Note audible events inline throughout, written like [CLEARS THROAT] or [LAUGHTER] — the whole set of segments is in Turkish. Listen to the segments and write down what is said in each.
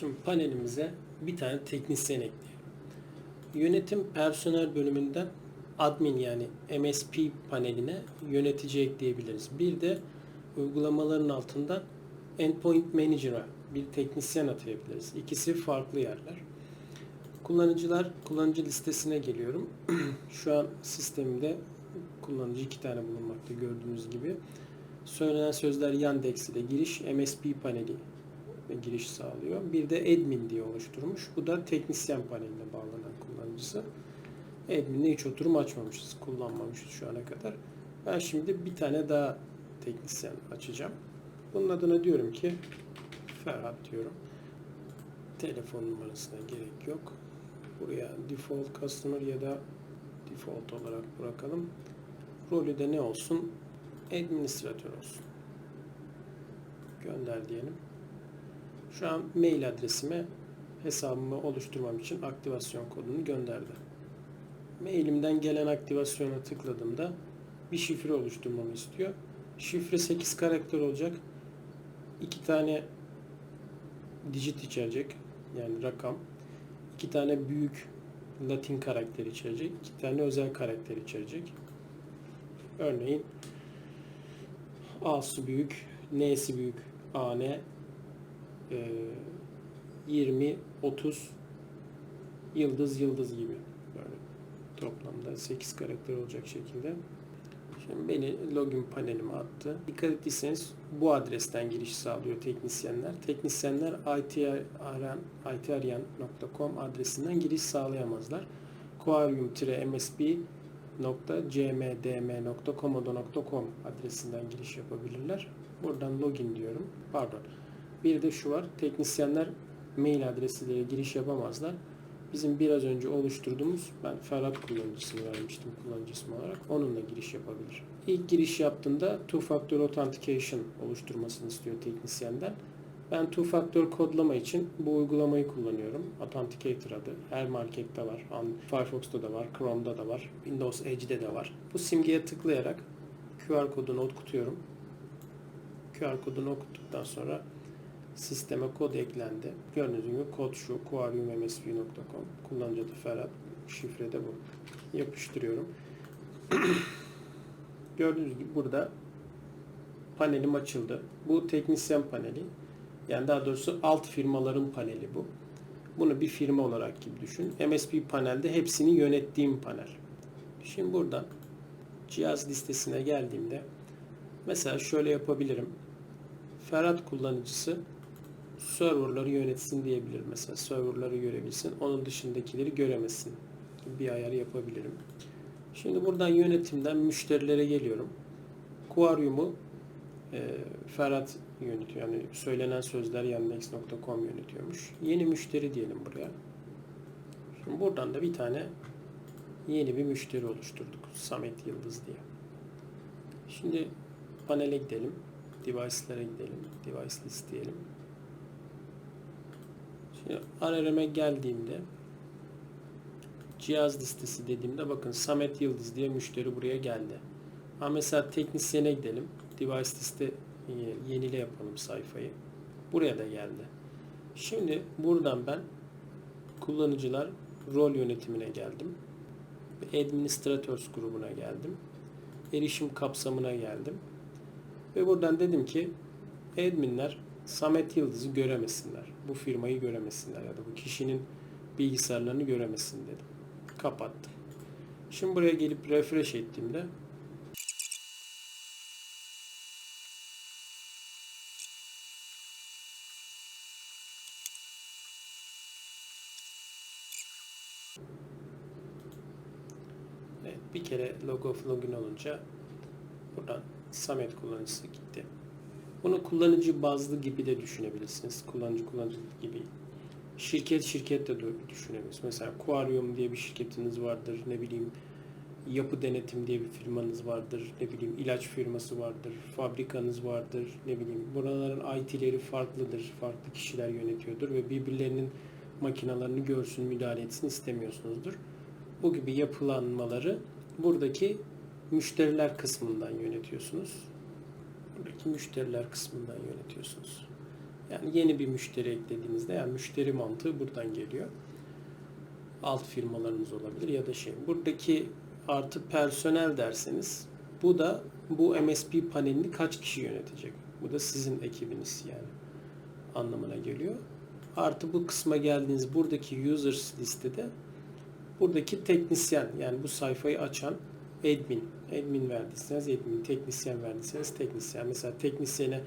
Şimdi panelimize bir tane teknisyen ekleyelim. Yönetim personel bölümünden admin yani MSP paneline yönetici ekleyebiliriz. Bir de uygulamaların altından endpoint manager'a bir teknisyen atayabiliriz. İkisi farklı yerler. Kullanıcılar kullanıcı listesine geliyorum. [CLEARS THROAT] Şu an sistemimde kullanıcı iki tane bulunmakta gördüğünüz gibi. Söylenen sözler Yandex ile giriş MSP paneli giriş sağlıyor. Bir de admin diye oluşturmuş. Bu da teknisyen paneline bağlanan kullanıcısı. Admin'de hiç oturum açmamışız, kullanmamışız şu ana kadar. Ben şimdi bir tane daha teknisyen açacağım. Bunun adına diyorum ki Ferhat diyorum. Telefon numarasına gerek yok. Buraya default customer ya da default olarak bırakalım. Rolü de ne olsun? Administratör olsun. Gönder diyelim. Şu an mail adresime hesabımı oluşturmam için aktivasyon kodunu gönderdi. Mailimden gelen aktivasyona tıkladığımda bir şifre oluşturmamı istiyor. Şifre 8 karakter olacak. 2 tane digit içerecek. Yani rakam. 2 tane büyük Latin karakter içerecek. 2 tane özel karakter içerecek. Örneğin A'sı büyük, N'si büyük, A, N, 20, 30, yıldız, yıldız gibi. Böyle toplamda 8 karakter olacak şekilde. Şimdi beni login panelime attı. Dikkat ettiyseniz bu adresten giriş sağlıyor teknisyenler. Teknisyenler itarayan, itarayan.com adresinden giriş sağlayamazlar. quarium-msp.cmdm.comodo.com adresinden giriş yapabilirler. Buradan login diyorum. Pardon. Bir de şu var. Teknisyenler mail adresiyle giriş yapamazlar. Bizim biraz önce oluşturduğumuz, ben Ferhat kullanıcısını vermiştim kullanıcı ismi olarak. Onunla giriş yapabilir. İlk giriş yaptığında Two Factor Authentication oluşturmasını istiyor teknisyenden. Ben Two Factor kodlama için bu uygulamayı kullanıyorum. Authenticator adı. Her markette var. Firefox'ta da var. Chrome'da da var. Windows Edge'de de var. Bu simgeye tıklayarak QR kodunu okutuyorum. QR kodunu okuttuktan sonra sisteme kod eklendi. Gördüğünüz gibi kod şu quariummsv.com kullanıcı adı Ferhat şifre de bu. Yapıştırıyorum. [CLEARS THROAT] Gördüğünüz gibi burada panelim açıldı. Bu teknisyen paneli. Yani daha doğrusu alt firmaların paneli bu. Bunu bir firma olarak gibi düşün. MSP panelde hepsini yönettiğim panel. Şimdi buradan cihaz listesine geldiğimde mesela şöyle yapabilirim. Ferhat kullanıcısı serverları yönetsin diyebilir. Mesela serverları görebilsin. Onun dışındakileri göremesin. Bir ayar yapabilirim. Şimdi buradan yönetimden müşterilere geliyorum. Quarium'u e, Ferhat yönetiyor. Yani söylenen sözler yandex.com yönetiyormuş. Yeni müşteri diyelim buraya. Şimdi buradan da bir tane yeni bir müşteri oluşturduk. Samet Yıldız diye. Şimdi panele gidelim. Device'lara gidelim. Device list diyelim. RRM'e geldiğimde cihaz listesi dediğimde bakın Samet Yıldız diye müşteri buraya geldi. Ama mesela teknisyene gidelim. Device liste yenile yapalım sayfayı. Buraya da geldi. Şimdi buradan ben kullanıcılar rol yönetimine geldim. Administrators grubuna geldim. Erişim kapsamına geldim. Ve buradan dedim ki adminler Samet Yıldız'ı göremesinler. Bu firmayı göremesinler ya da bu kişinin bilgisayarlarını göremesin dedim. Kapattım. Şimdi buraya gelip refresh ettiğimde Evet, bir kere log of login olunca buradan Samet kullanıcısı gitti. Bunu kullanıcı bazlı gibi de düşünebilirsiniz. Kullanıcı kullanıcı gibi. Şirket şirket de düşünebilirsiniz. Mesela Quarium diye bir şirketiniz vardır. Ne bileyim yapı denetim diye bir firmanız vardır. Ne bileyim ilaç firması vardır. Fabrikanız vardır. Ne bileyim buraların IT'leri farklıdır. Farklı kişiler yönetiyordur ve birbirlerinin makinalarını görsün, müdahale etsin istemiyorsunuzdur. Bu gibi yapılanmaları buradaki müşteriler kısmından yönetiyorsunuz buradaki müşteriler kısmından yönetiyorsunuz. Yani yeni bir müşteri eklediğinizde yani müşteri mantığı buradan geliyor. Alt firmalarınız olabilir ya da şey. Buradaki artı personel derseniz bu da bu MSP panelini kaç kişi yönetecek? Bu da sizin ekibiniz yani anlamına geliyor. Artı bu kısma geldiğiniz buradaki users listede buradaki teknisyen yani bu sayfayı açan admin. Admin verdiyseniz admin, teknisyen verdiyseniz teknisyen. Mesela teknisyene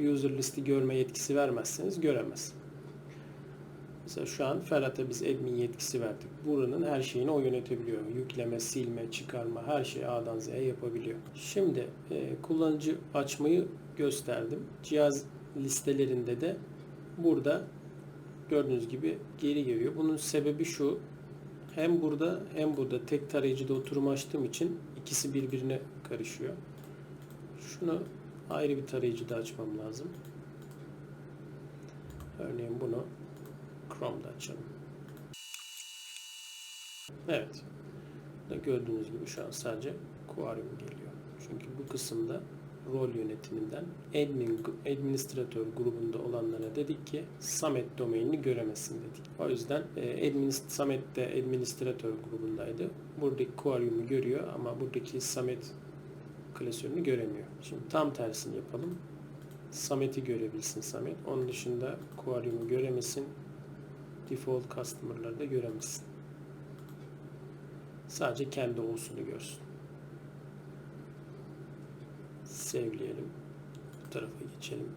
user listi görme yetkisi vermezseniz göremez. Mesela şu an Ferhat'a biz admin yetkisi verdik. Buranın her şeyini o yönetebiliyor. Yükleme, silme, çıkarma her şeyi A'dan Z'ye yapabiliyor. Şimdi e, kullanıcı açmayı gösterdim. Cihaz listelerinde de burada gördüğünüz gibi geri geliyor. Bunun sebebi şu. Hem burada hem burada tek tarayıcıda oturum açtığım için ikisi birbirine karışıyor. Şunu ayrı bir tarayıcıda açmam lazım. Örneğin bunu Chrome'da açalım. Evet. Burada gördüğünüz gibi şu an sadece Quarium geliyor. Çünkü bu kısımda rol yönetiminden admin, administratör grubunda olanlara dedik ki Samet domainini göremesin dedik. O yüzden e, administ, Samet de administratör grubundaydı. Buradaki Quarium'u görüyor ama buradaki Samet klasörünü göremiyor. Şimdi tam tersini yapalım. Samet'i görebilsin Samet. Onun dışında Quarium'u göremesin. Default customer'ları da göremesin. Sadece kendi olsunu görsün. Sevleyelim. Bu tarafa geçelim.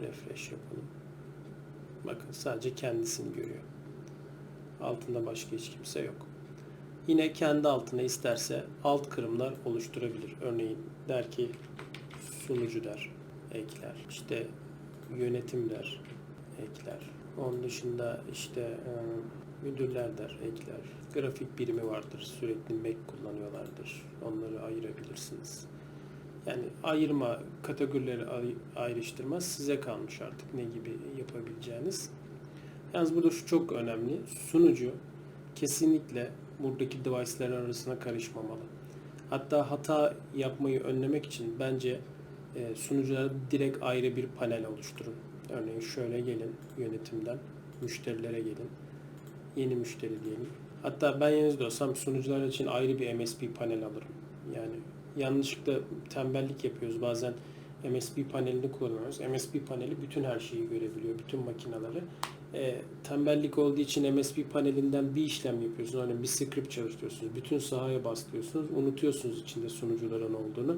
Refresh yapalım. Bakın sadece kendisini görüyor. Altında başka hiç kimse yok. Yine kendi altına isterse alt kırımlar oluşturabilir. Örneğin der ki sunucu der, ekler. İşte yönetim der, ekler. Onun dışında işte e, müdürler der, ekler. Grafik birimi vardır. Sürekli Mac kullanıyorlardır. Onları ayırabilirsiniz. Yani ayırma, kategorileri ay- ayrıştırma size kalmış artık ne gibi yapabileceğiniz. Yalnız burada şu çok önemli. Sunucu kesinlikle buradaki device'lerin arasına karışmamalı. Hatta hata yapmayı önlemek için bence e, sunuculara direkt ayrı bir panel oluşturun. Örneğin şöyle gelin yönetimden müşterilere gelin. Yeni müşteri diyelim. Hatta ben yerinizde olsam sunucular için ayrı bir MSP panel alırım. Yani yanlışlıkla tembellik yapıyoruz. Bazen MSP panelini kullanıyoruz. MSP paneli bütün her şeyi görebiliyor. Bütün makineleri. E, tembellik olduğu için MSP panelinden bir işlem yapıyorsunuz. Örneğin bir script çalıştırıyorsunuz. Bütün sahaya bastırıyorsunuz. Unutuyorsunuz içinde sunucuların olduğunu.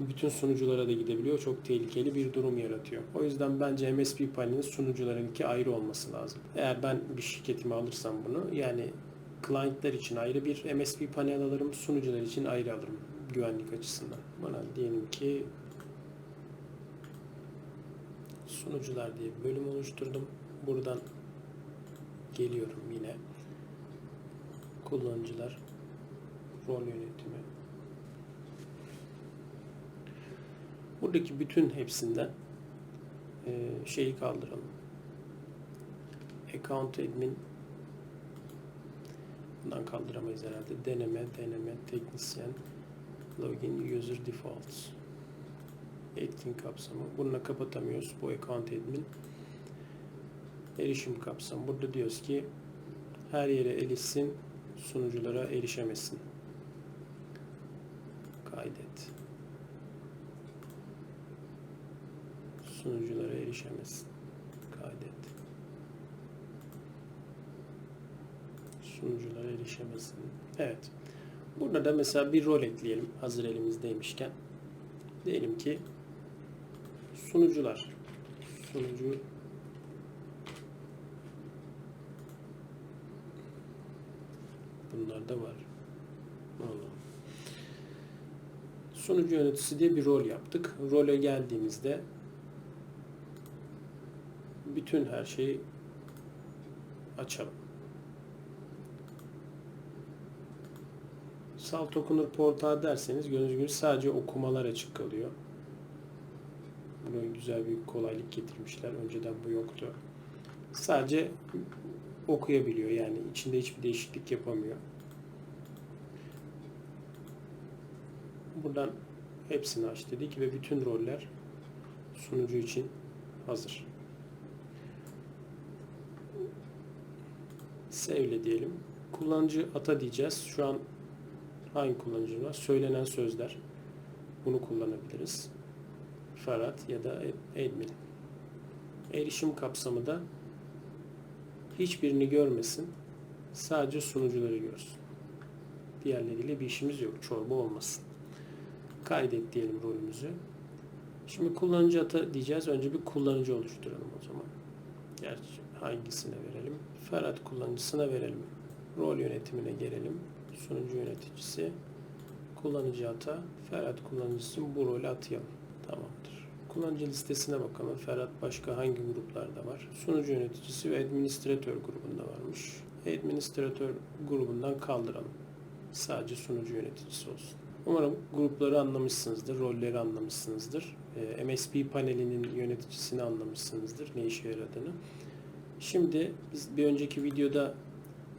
Bütün sunuculara da gidebiliyor. Çok tehlikeli bir durum yaratıyor. O yüzden bence MSP panelinin sunucularınki ayrı olması lazım. Eğer ben bir şirketime alırsam bunu yani client'lar için ayrı bir MSP panel alırım. Sunucular için ayrı alırım güvenlik açısından. Bana diyelim ki sunucular diye bir bölüm oluşturdum. Buradan geliyorum yine. Kullanıcılar, rol yönetimi. Buradaki bütün hepsinden e, şeyi kaldıralım. Account admin bundan kaldıramayız herhalde. Deneme, deneme, teknisyen, login, user defaults. Etkin kapsamı. Bununla kapatamıyoruz. Bu account admin erişim kapsamı. Burada diyoruz ki her yere erişsin, sunuculara erişemesin. Kaydet. Sunuculara erişemesin. Kaydet. Sunuculara erişemesin. Evet. Burada da mesela bir rol ekleyelim hazır elimizdeymişken. Diyelim ki sunucular. Sunucu Bunlar da var. Allah. Sunucu yöneticisi diye bir rol yaptık. Role geldiğimizde bütün her şeyi açalım. Salt okunur portal derseniz gördüğünüz gibi sadece okumalar açık kalıyor. Buna güzel bir kolaylık getirmişler. Önceden bu yoktu. Sadece okuyabiliyor yani içinde hiçbir değişiklik yapamıyor. Buradan hepsini aç dedik ve bütün roller sunucu için hazır. Save'le diyelim. Kullanıcı ata diyeceğiz. Şu an hangi kullanıcı var? Söylenen sözler. Bunu kullanabiliriz. Ferhat ya da admin. Erişim kapsamı da hiçbirini görmesin. Sadece sunucuları görsün. Diğerleriyle bir işimiz yok. Çorba olmasın. Kaydet diyelim rolümüzü. Şimdi kullanıcı ata diyeceğiz. Önce bir kullanıcı oluşturalım o zaman. Gerçi hangisine verelim? Ferhat kullanıcısına verelim. Rol yönetimine gelelim. Sunucu yöneticisi. Kullanıcı ata. Ferhat kullanıcısı bu rolü atayalım. Tamamdır. Kullanıcı listesine bakalım. Ferhat başka hangi gruplarda var? Sunucu yöneticisi ve administratör grubunda varmış. Administratör grubundan kaldıralım. Sadece sunucu yöneticisi olsun. Umarım grupları anlamışsınızdır, rolleri anlamışsınızdır. Ee, MSP panelinin yöneticisini anlamışsınızdır, ne işe yaradığını. Şimdi biz bir önceki videoda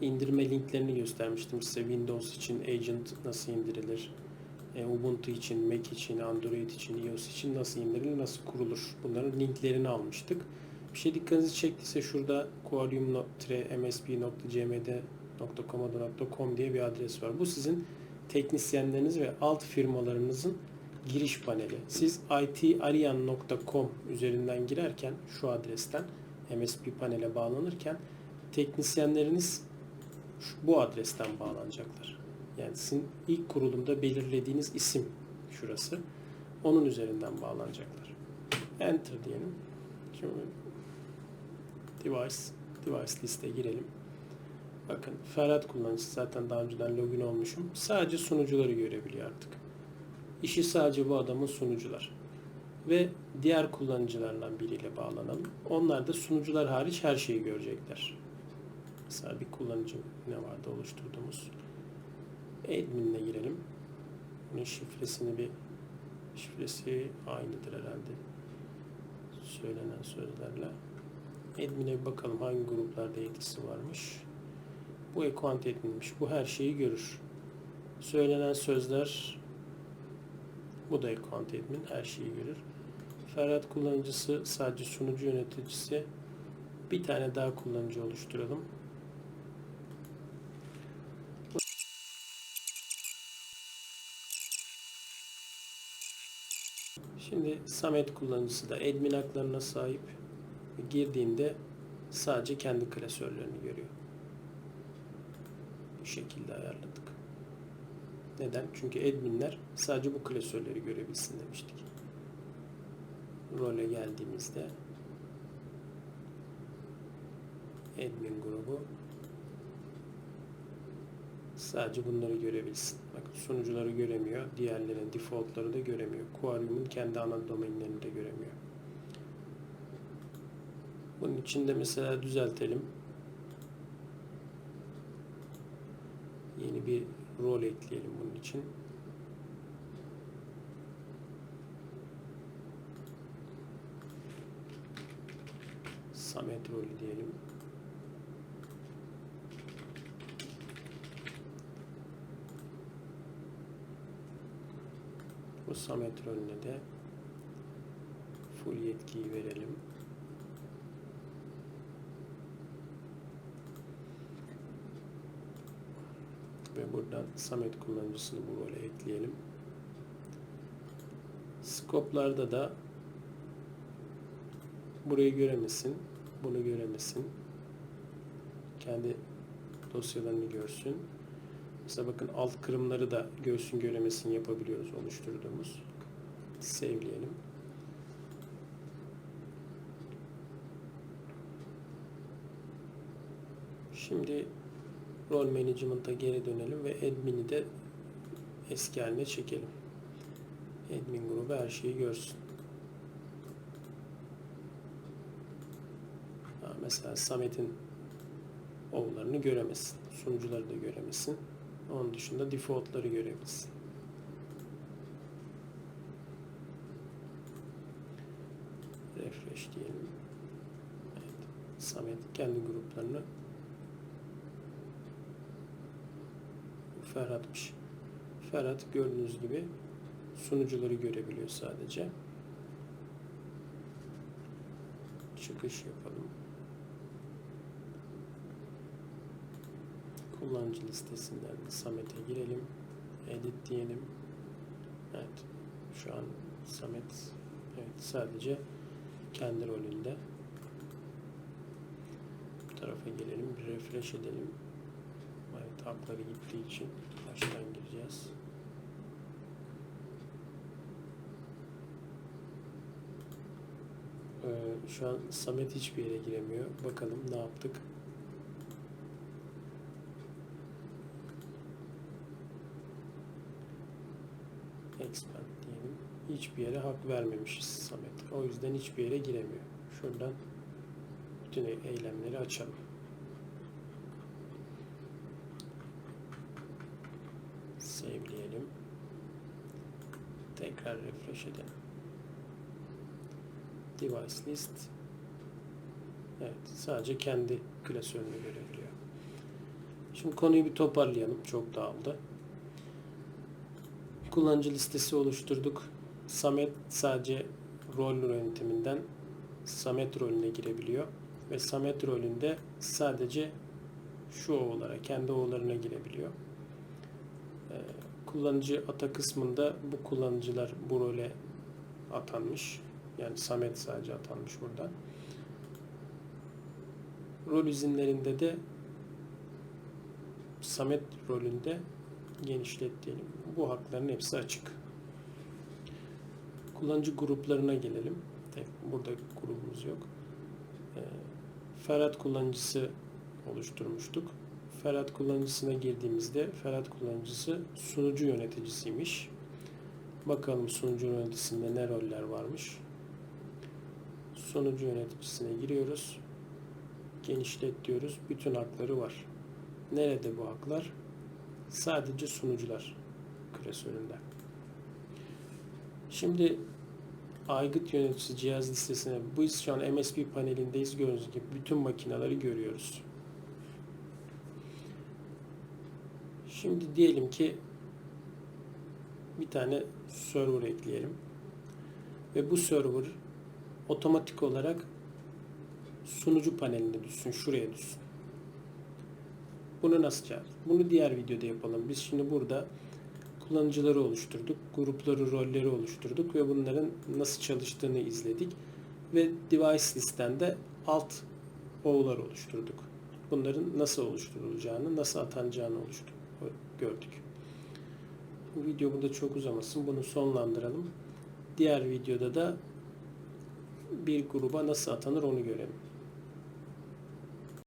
indirme linklerini göstermiştim size. Windows için Agent nasıl indirilir, e, Ubuntu için, Mac için, Android için, iOS için nasıl indirilir, nasıl kurulur bunların linklerini almıştık. Bir şey dikkatinizi çektiyse şurada quarium-msp.cmd.comodo.com diye bir adres var. Bu sizin teknisyenleriniz ve alt firmalarınızın giriş paneli. Siz itarian.com üzerinden girerken şu adresten MSP panele bağlanırken teknisyenleriniz şu- bu adresten bağlanacaklar. Yani sizin ilk kurulumda belirlediğiniz isim şurası. Onun üzerinden bağlanacaklar. Enter diyelim. Şimdi device device liste girelim. Bakın Ferhat kullanıcısı zaten daha önceden login olmuşum. Sadece sunucuları görebiliyor artık. İşi sadece bu adamın sunucular. Ve diğer kullanıcılardan biriyle bağlanalım. Onlar da sunucular hariç her şeyi görecekler. Mesela bir kullanıcı ne vardı oluşturduğumuz. Admin'le girelim. Bunun şifresini bir şifresi aynıdır herhalde. Söylenen sözlerle. Admin'e bir bakalım hangi gruplarda yetkisi varmış. Bu ekvant admin'miş. Bu her şeyi görür. Söylenen sözler bu da ekvant admin. Her şeyi görür. Ferhat kullanıcısı sadece sunucu yöneticisi. Bir tane daha kullanıcı oluşturalım. Şimdi Samet kullanıcısı da admin haklarına sahip. Girdiğinde sadece kendi klasörlerini görüyor. Bu şekilde ayarladık. Neden? Çünkü adminler sadece bu klasörleri görebilsin demiştik. Role geldiğimizde admin grubu sadece bunları görebilsin. Bakın sunucuları göremiyor. Diğerlerinin defaultları da göremiyor. Quarium'un kendi ana domainlerini de göremiyor. Bunun için de mesela düzeltelim. Yeni bir rol ekleyelim bunun için. Samet rolü diyelim. Bu Samet rolüne de full yetkiyi verelim. Ve buradan Samet kullanıcısını bu role ekleyelim. Skoplarda da burayı göremesin, bunu göremesin. Kendi dosyalarını görsün. Mesela bakın alt kırımları da görsün göremesin yapabiliyoruz oluşturduğumuz. Save'leyelim. Şimdi rol management'a geri dönelim ve admin'i de eski haline çekelim. Admin grubu her şeyi görsün. Mesela Samet'in oğullarını göremesin. Sunucuları da göremesin. Onun dışında default'ları görebilsin. Refresh diyelim. Evet. Samet kendi gruplarını Ferhat'mış. Ferhat gördüğünüz gibi sunucuları görebiliyor sadece. Çıkış yapalım. Kullanıcı listesinden Samet'e girelim. Edit diyelim. Evet. Şu an Samet evet sadece kendi rolünde. Bu tarafa gelelim. Bir refresh edelim. Evet hakları gittiği için baştan gireceğiz. Ee, şu an Samet hiçbir yere giremiyor. Bakalım ne yaptık. Expand diyelim. Hiçbir yere hak vermemişiz Samet. O yüzden hiçbir yere giremiyor. Şuradan bütün eylemleri açalım. Save'leyelim. Tekrar refresh edelim. Device list. Evet, sadece kendi klasörünü görebiliyor. Şimdi konuyu bir toparlayalım. Çok dağıldı. Kullanıcı listesi oluşturduk. Samet sadece rol yönetiminden Samet rolüne girebiliyor. Ve Samet rolünde sadece şu oğullara, kendi oğullarına girebiliyor. Ee, kullanıcı ata kısmında bu kullanıcılar bu role atanmış. Yani Samet sadece atanmış buradan. Rol izinlerinde de Samet rolünde genişlet diyelim. Bu hakların hepsi açık. Kullanıcı gruplarına gelelim. Tek, burada grubumuz yok. Ee, Ferhat kullanıcısı oluşturmuştuk. Ferhat kullanıcısına girdiğimizde Ferhat kullanıcısı sunucu yöneticisiymiş. Bakalım sunucu yöneticisinde ne roller varmış. Sunucu yöneticisine giriyoruz. Genişlet diyoruz. Bütün hakları var. Nerede bu haklar? Sadece sunucular klasöründe. Şimdi aygıt yöneticisi cihaz listesine biz şu an MSP panelindeyiz. Gördüğünüz gibi bütün makineleri görüyoruz. Şimdi diyelim ki bir tane server ekleyelim. Ve bu server otomatik olarak sunucu paneline düşsün. Şuraya düşsün. Bunu nasıl çağırırız? Bunu diğer videoda yapalım. Biz şimdi burada kullanıcıları oluşturduk. Grupları, rolleri oluşturduk ve bunların nasıl çalıştığını izledik. Ve device listende alt o'lar oluşturduk. Bunların nasıl oluşturulacağını, nasıl atanacağını oluşturduk, gördük. Bu video burada çok uzamasın. Bunu sonlandıralım. Diğer videoda da bir gruba nasıl atanır onu görelim.